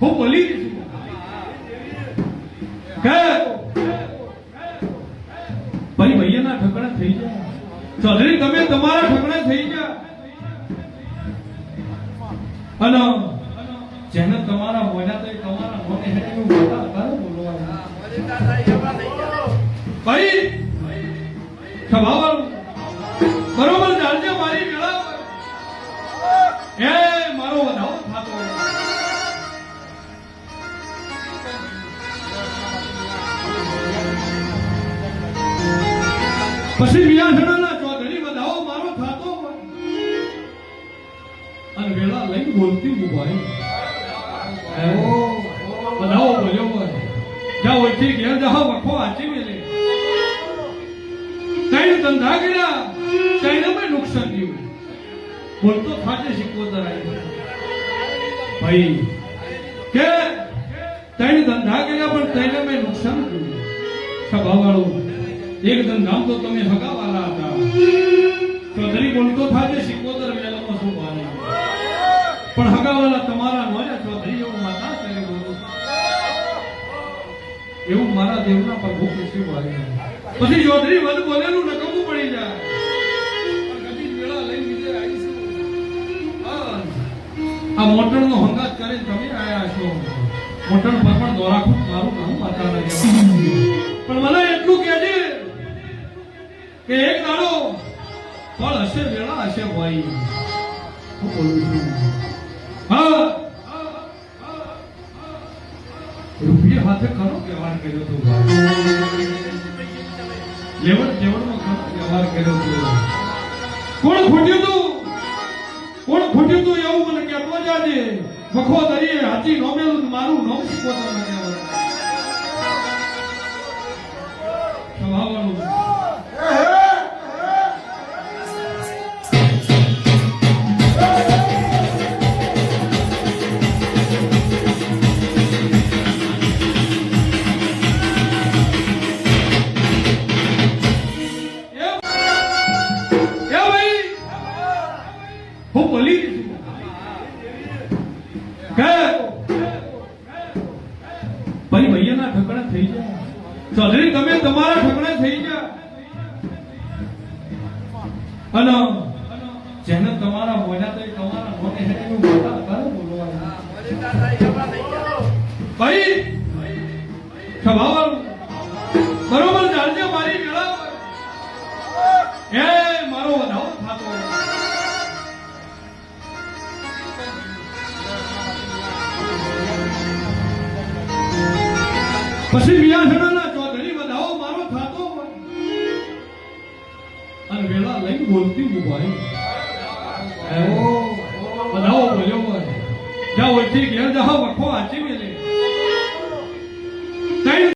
હું બોલી છું. કે ભાઈ ભૈયાના ઠકણા થઈ જાય ચૌધરી તમે તમારા ઠકડા થઈ ગયા. અને જેને તમારા મોઢા તો તમારા મોઢે હેઠે એવું બોલા તારે બોલવાનું. ભાઈ સ્વભાવવાળું પછી બિયાસણાના ચોધરી વધાવો મારો થતો. અને વેળા લઈને બોલતી હું ભાઈ વધાવો બોલ્યો હોય. જ્યાં ઓછી ઘેર જાઓ વખો વાંચી મેલે. કઈ ધંધા કર્યા કઈ ને નુકસાન થયું. બોલતો ખાતે શીખવતર આવી ભાઈ, કે ત્રણ ધંધા કર્યા, પણ તેને મેં નુકસાન થયું. સ્વભાવવાળું એક ધંધામ તો તમે હગાવાલા હતા. ચૌધરી બોલતો થાકે શીખવતર વેલામાં શું ભારે પણ હગાવાલા તમારા નોયા ચૌધરી એવું માતા કરે બોલું એવું મારા દેવના પર ભૂખ શું ભારે પછી ચૌધરી વધ બોલેલું, નકમું પડી જાય. આ વેળા. આ મોટરનો હંગાત કરીને તમે આયા છો. મોટર પર પણ દોરાખું મારું નામ માતા. પણ મને એટલું કહેજે કે એક દાડો ફળ હશે વેળા હશે ભાઈ. હું બોલું છું. રૂપિયા હાથે ખરો વ્યવહાર કર્યો તો લેવડ દેવડમાં ખરો વ્યવહાર કર્યો તો. કોણ ખોટ્યું તું? કોણ ખોટ્યું તું એવું મને કહેતો જાજે. વખો દરિયે હાથી નોમેલું મારું નોમ શીખવતો મને છું કે ભાઈ, ભૈયાના ઠકણા થઈ જાય ચૌધરી, તમે તમારા ઠકડા થઈ જાય જેને તમારા મોઢા તો તમારા મોઢે એવું બોલા તારે બોલવાનું. ભાઈ સ્વભાવવાળું બરોબર જાણજો મારી વેળા એ, મારો વધાવો થતો પછી બિયાસણાના ચોધરી વધાવો મારો થતો. અને વેળા લઈને બોલતી હું ભાઈ એવો વધાવો બોલ્યો જ્યાં ઓછી ઘેર જાઓ, વખો વાંચી મેલે.